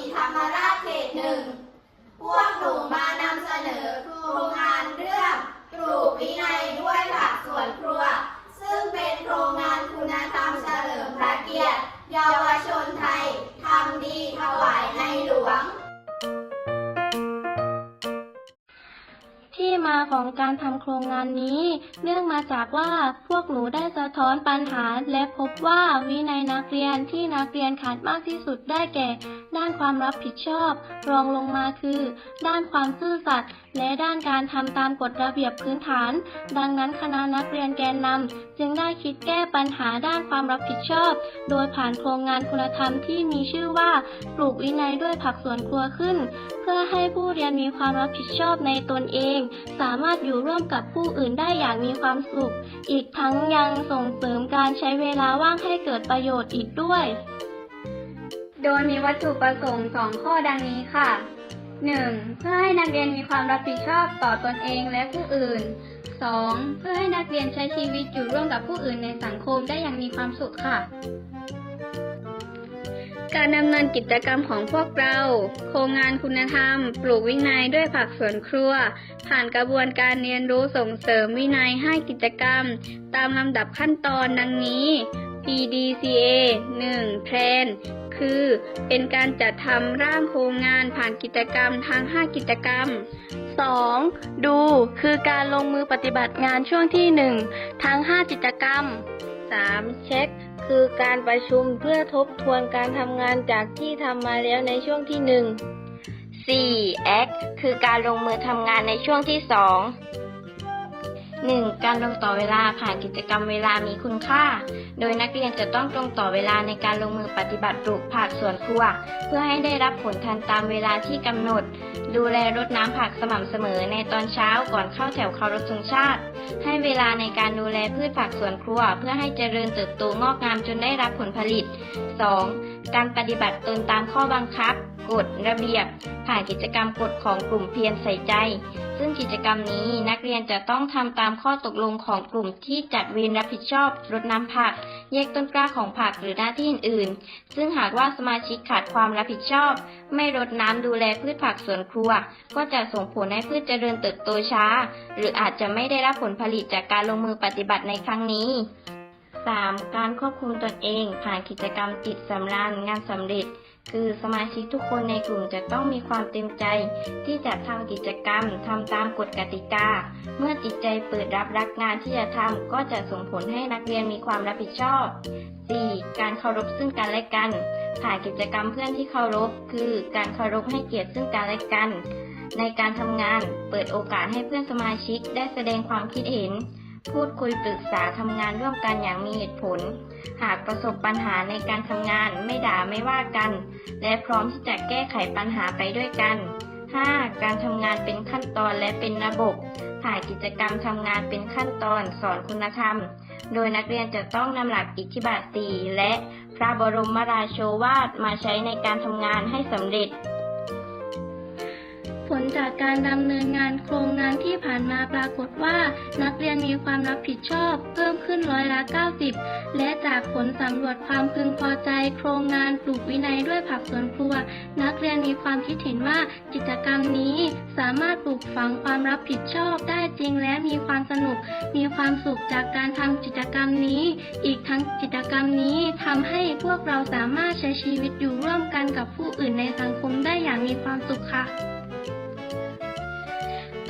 มีทาง ของการทำโครงงานนี้ เนื่องมาจากว่าพวกหนูได้สะท้อนปัญหา และพบว่าวินัยนักเรียนที่นักเรียนขาดมากที่สุดได้แก่ ด้านความรับผิดชอบ รองลงมาคือ ด้านความซื่อสัตย์และด้านการทำตามกฎระเบียบพื้นฐาน ดังนั้นคณะนักเรียนแกนนำจึงได้คิดแก้ปัญหาด้านความรับผิดชอบ โดยผ่านโครงงานคุณธรรมที่มีชื่อว่าปลูกวินัยด้วยผักสวนครัวขึ้น เพื่อให้ผู้เรียนมีความรับผิดชอบในตนเอง สามารถอยู่ร่วมกับผู้อื่นได้อย่างมีความสุข อีกทั้งยังส่งเสริมการใช้เวลาว่างให้เกิดประโยชน์อีกด้วย โดยมีวัตถุประสงค์สองข้อดังนี้ค่ะ 1. เพื่อให้นักเรียนมีความรับผิดชอบต่อตนเองและผู้อื่น 2. เพื่อให้นักเรียนใช้ชีวิตอยู่ร่วมกับผู้อื่นในสังคมได้อย่างมีความสุขค่ะ การดำเนินกิจกรรมของพวกเรา โครงงานคุณธรรม ปลูกวินัยด้วยผักสวนครัว ผ่านกระบวนการเรียนรู้ส่งเสริมวินัยให้กิจกรรม ตามลำดับขั้นตอนดังนี้ PDCA 1. แพลนคือเป็นการจัดทำร่างโครงงานผ่านกิจกรรมทั้ง 5 กิจกรรม 2. ดูคือการลงมือปฏิบัติงานช่วงที่ 1 ทั้ง 5 กิจกรรม 3. เช็ค คือการประชุมเพื่อทบทวนการทำงานจากที่ทำมาแล้วในช่วงที่ 1 4. act คือการลงมือทำงานในช่วงที่ 2 1. การลงต่อเวลาผ่านกิจกรรมเวลามีคุณค่า โดยนักเรียนจะต้องตรงต่อเวลาในการลงมือปฏิบัติปลูกผักสวนครัว เพื่อให้ได้รับผลทันตามเวลาที่กำหนด ดูแลรดน้ำผักสม่ำเสมอในตอนเช้าก่อนเข้าแถวเคารพธงชาติ ให้เวลาในการดูแลพืชผักสวนครัว เพื่อให้เจริญเติบโตงอกงามจนได้รับผลผลิต 2. การปฏิบัติตนตามข้อบังคับ กฎระเบียบ ผ่านกิจกรรมกฎของกลุ่มเพียรใส่ใจ ซึ่งกิจกรรมนี้นักเรียนจะต้องทำตามข้อตกลงของกลุ่มที่จัดเวรรับผิดชอบรดน้ำผัก แยกต้นกล้าของผักหรือหน้าที่อื่นๆ ซึ่งหากว่าสมาชิกขาดความรับผิดชอบ ไม่รดน้ำดูแลพืชผักสวนครัว ก็จะส่งผลให้พืชเจริญเติบโตช้า หรืออาจจะไม่ได้รับผลผลิตจากการลงมือปฏิบัติในครั้งนี้ 3. การควบคุมตนเอง ผ่านกิจกรรมจิตสำราญงานสำเร็จ คือสมาชิกทุกคนในกลุ่มจะต้องมีความเต็มใจ ที่จะทำกิจกรรมทำตามกฎกติกา เมื่อจิตใจเปิดรับรักงานที่จะทำก็จะส่งผลให้นักเรียนมีความรับผิดชอบ 4. การเคารพซึ่งกันและกันผ่านกิจกรรมเพื่อนที่เคารพ คือการเคารพให้เกียรติซึ่งกันและกัน ในการทำงานเปิดโอกาสให้เพื่อนสมาชิกได้แสดงความคิดเห็น พูดคุยปรึกษาทำงานร่วมกันอย่างมีเหตุผล หากประสบปัญหาในการทำงานไม่ด่าไม่ว่ากัน และพร้อมที่จะแก้ไขปัญหาไปด้วยกัน 5. การทำงานเป็นขั้นตอนและเป็นระบบผ่านกิจกรรมทำงานเป็นขั้นตอนสอนคุณธรรม โดยนักเรียนจะต้องนำหลักอิทธิบาทสีและพระบรมราโชวาทมาใช้ในการทำงานให้สำเร็จ ผลจากการดำเนินงานโครงงานที่ผ่านมาปรากฏว่า นักเรียนมีความรับผิดชอบ เพิ่มขึ้นร้อยละ 90 และจากผลสำรวจความพึงพอใจ โครงงานปลูกวินัยด้วยผักสวนครัว นักเรียนมีความคิดเห็นว่ากิจกรรมนี้สามารถปลูกฝังความรับผิดชอบได้จริงและมีความสนุก มีความสุขจากการทำกิจกรรมนี้ อีกทั้งกิจกรรมนี้ทำให้พวกเราสามารถใช้ชีวิตอยู่ร่วมกันกับผู้อื่นในสังคมได้อย่างมีความสุขค่ะ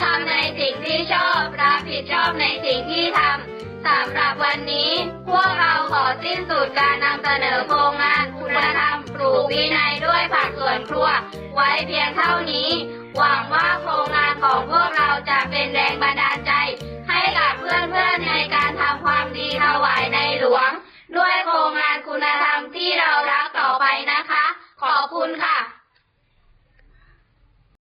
ทำในสิ่งที่ชอบรับผิดชอบในสิ่งที่ทำสำหรับวันนี้ พวกเราขอสิ้นสุดการนำเสนอโครงงานคุณธรรมปลูกวินัยด้วยผักสวนครัว ไว้เพียงเท่านี้ หวังว่าโครงงานของพวกเรา